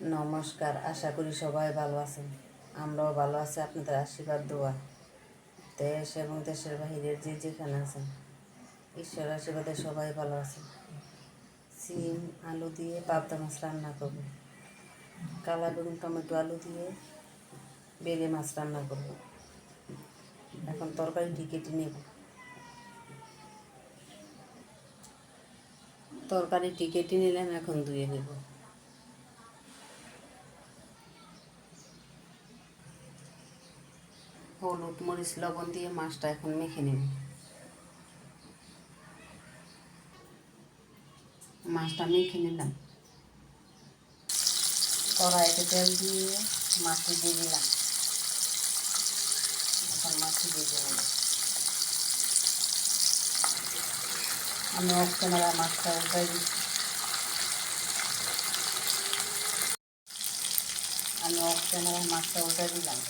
নমস্কার, আশা করি সবাই ভালো আছেন। আমরাও ভালো আছি, আপনাদের আশীর্বাদ, দোয়া। দেশ এবং দেশের বাহিরের যে যেখানে আছেন, ঈশ্বর আশীর্বাদে সবাই ভালো আছেন। সিম, আলু দিয়ে পাবদা মাছ রান্না করব। কালা বেগুন, টমেটো, আলু দিয়ে বেলে মাছ রান্না করব। এখন তরকারিটি কেটে নেব। তরকারিটি কেটে নিলাম, এখন ধুয়ে নেব। হলুদ মরিচ লবণ দিয়ে মাছটা এখন মেখে নেব। মাছটা মেখে নিলাম। কড়াইতে তেল দিয়ে মাছটি দিয়ে দিলাম। এখন মাছটি দিয়ে দেবো। আমি ক্যামেরা মাছটা উল্টাই দিচ্ছি আমি অফ মাছটা উল্টাই দিলাম।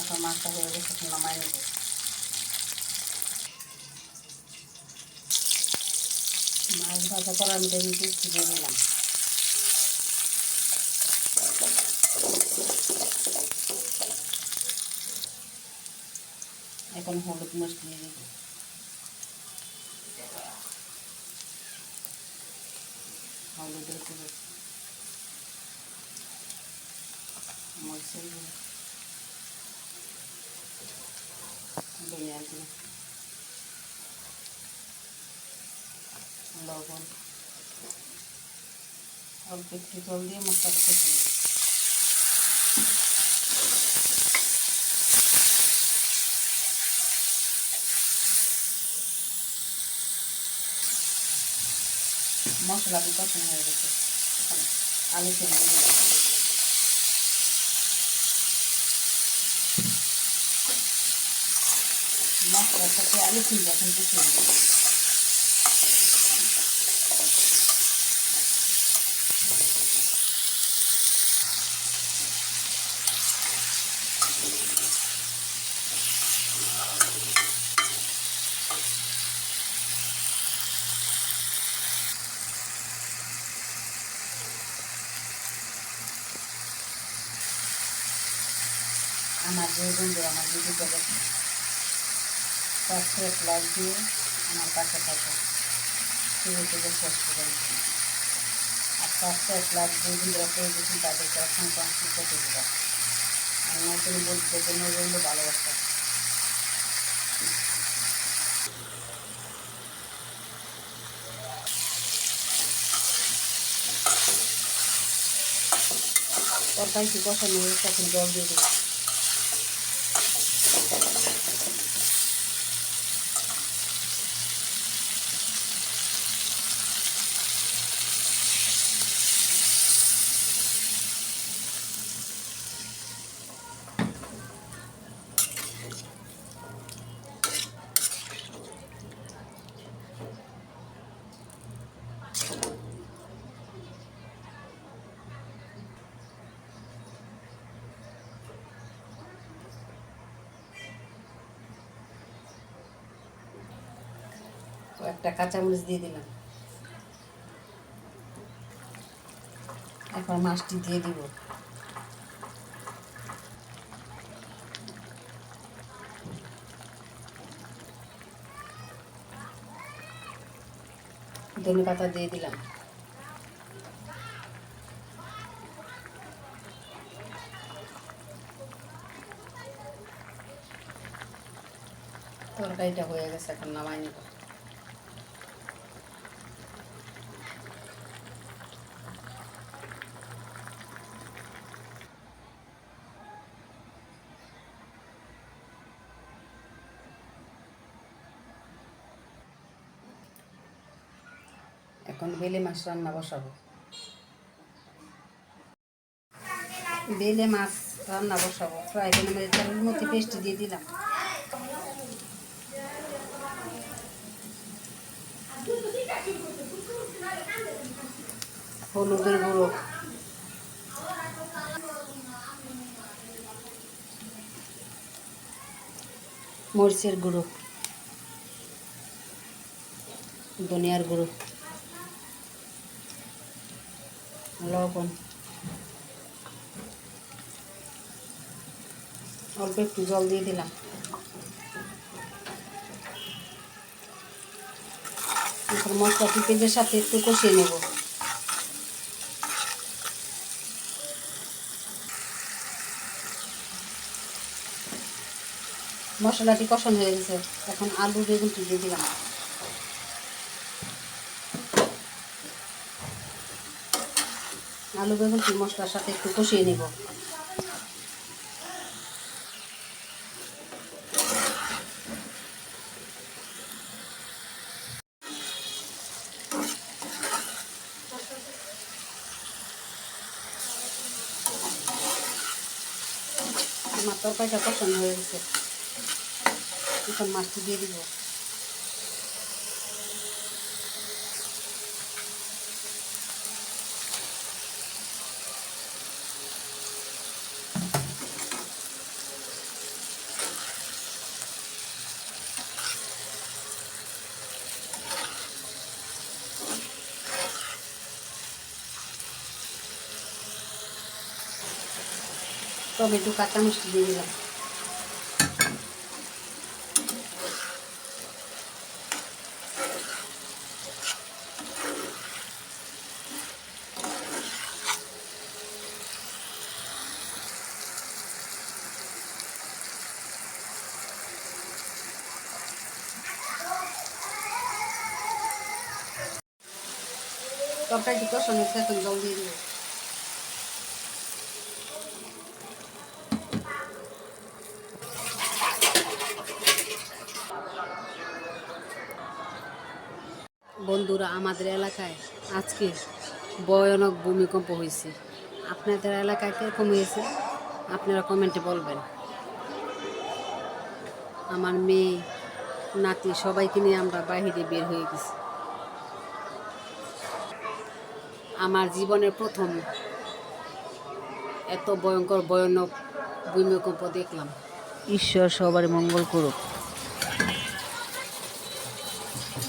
এখন মাছটা হয়ে গেছে, এখন নামাই নেব। মাছ ভাজা করার মধ্যে পেস্ট দিয়ে দিলাম। এখন হলুদ মরিচ দিয়ে দিব। হলুদের ধনিয়ার গুঁড়ো লবণ অল্প একটু জল দিয়ে মশলাটা কষে নেব মশলা দিয়ে কষানো হয়ে গেছে এখন আলু ছেড়ে দিয়ে দিলাম। মশলার সাথে আলু ছিল এখন কষিয়ে দেবো আমার যে বন্ধু আমার ভিডিওটা দেখে সাবস্ক্রাইব লাইক দিয়ে আমার পাশে থাকো। শুরু থেকে শেষ পর্যন্ত। আর সাবস্ক্রাইব লাইক যে বন্ধুরা করে দিয়েছেন তাদেরকে অসংখ্য অসংখ্য ধন্যবাদ আর নতুন বন্ধুদের জন্য রইল ভালোবাসা। তরকারিটি বসানো হয়েছে, এখন জল দিয়ে দেবো একটা কাঁচামরিচ দিয়ে দিলাম। এখন মাছটি দিয়ে দিব। ধনে পাতা দিয়ে দিলাম। তরকারিটা হয়ে গেছে, এখন নামাই নেব। এখন বেলে মাছ রান্না বসাবো। বেলে মাছ রান্না বসাবো। ফ্রাই প্যানের মধ্যে তেলের মধ্যে পেস্ট দিয়ে দিলাম। হলুদের গুঁড়ো। মরিচের গুঁড়ো। ধনিয়ার গুঁড়ো। লবণ। অল্প একটু জল দিয়ে দিলাম। এখন মশলাটি পেঁয়াজের সাথে একটু কষিয়ে নেব। মশলাটি কষানো হয়ে গেছে। এখন আলু বেগুনটি দিয়ে দিলাম। আলু বেগুনটি মশলার সাথে একটু কষিয়ে নেব। আমার তরকারিটা পছন্দ হয়ে গেছে। এখন মাছটি দিয়ে দিব। টমেটো কাঁচা মিষ্টি দিয়ে দিলাম। তরকারিটি কষানো এখন জল দিয়ে দিব বন্ধুরা, আমাদের এলাকায় আজকে ভয়ানক ভূমিকম্প হয়েছে। আপনাদের এলাকায় কীরকম হয়েছে? আপনারা কমেন্টে বলবেন। আমার মেয়ে, নাতি সবাইকে নিয়ে আমরা বাইরে বের হয়ে গেছি। আমার জীবনের প্রথম এত ভয়ঙ্কর, ভয়ানক ভূমিকম্প দেখলাম। ঈশ্বর সবার মঙ্গল করুক।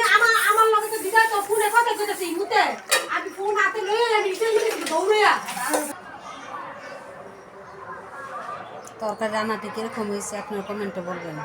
আমি আমার আমার লগে তো দিদা তো ফোনে কথা কইতাছি, মুতে। আমি ফোন হাতে লই আমি রিটার্ন করে দৌড়িয়া তরকারি রান্নাটি কীরকম হয়েছে আপনার কমেন্টে বলবেন।